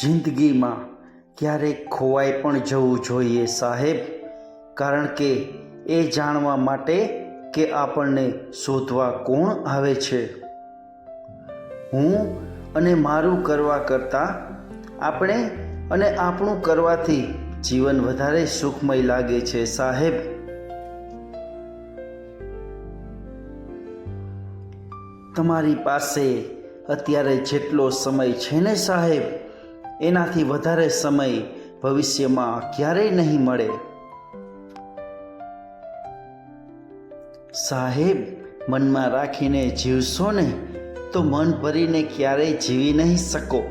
જિંદગીમાં ક્યારેક ખોવાઈ પણ જવું જોઈએ સાહેબ, કારણ કે એ જાણવા માટે કે આપણને શોધવા કોણ આવે છે. હું અને મારું કરવા કરતાં આપણે અને આપણું કરવાથી જીવન વધારે સુખમય લાગે છે સાહેબ. તમારી પાસે અત્યારે જેટલો સમય છે ને સાહેબ? એનાથી વધારે સમય ભવિષ્યમાં ક્યારેય નહીં મળે. સાહેબ, મનમાં રાખીને જીવશો ને તો મન ભરીને ક્યારેય જીવી નહીં શકો.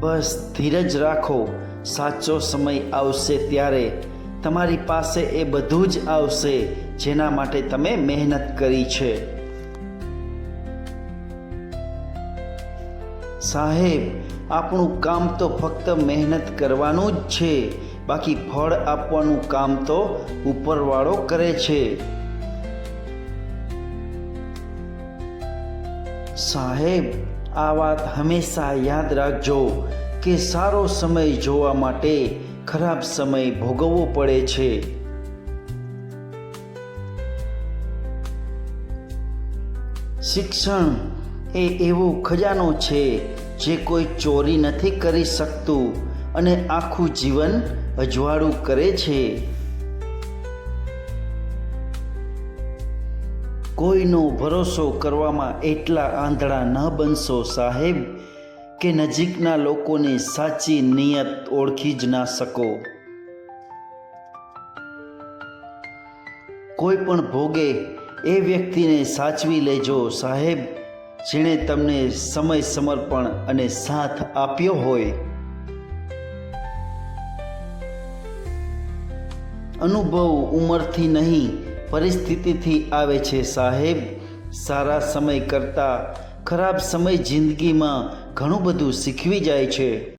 બસ ધીરજ રાખો, સાચો સમય આવશે ત્યારે તમારી પાસે એ બધું જ આવશે જેના માટે તમે મહેનત કરી છે. સાહેબ, આપણું કામ તો ફક્ત મહેનત કરવાનું જ છે. બાકી ફળ આપવાનું કામ તો ઉપરવાળો કરે છે. સાહેબ, આ વાત હંમેશા યાદ રાખજો કે સારો સમય જોવા માટે ખરાબ સમય ભોગવવો પડે છે. શિક્ષણ એ એવો ખજાનો છે જે કોઈ ચોરી નથી કરી શકતું અને આખું જીવન અજવાળું કરે છે. કોઈનો ભરોસો કરવામાં એટલા આંધળા ન બનશો સાહેબ કે નજીકના લોકોની સાચી નિયત ઓળખી જ ના શકો. કોઈ પણ ભોગે એ વ્યક્તિને સાચવી લેજો સાહેબ. જેણે તમને સમય સમર્પણ અને સાથ આપ્યો હોય, અનુભવ ઉંમરથી નહીં, પરિસ્થિતિથી આવે છે સાહેબ. સારા સમય કરતાં ખરાબ સમય જિંદગીમાં ઘણું બધું શીખવી જાય છે.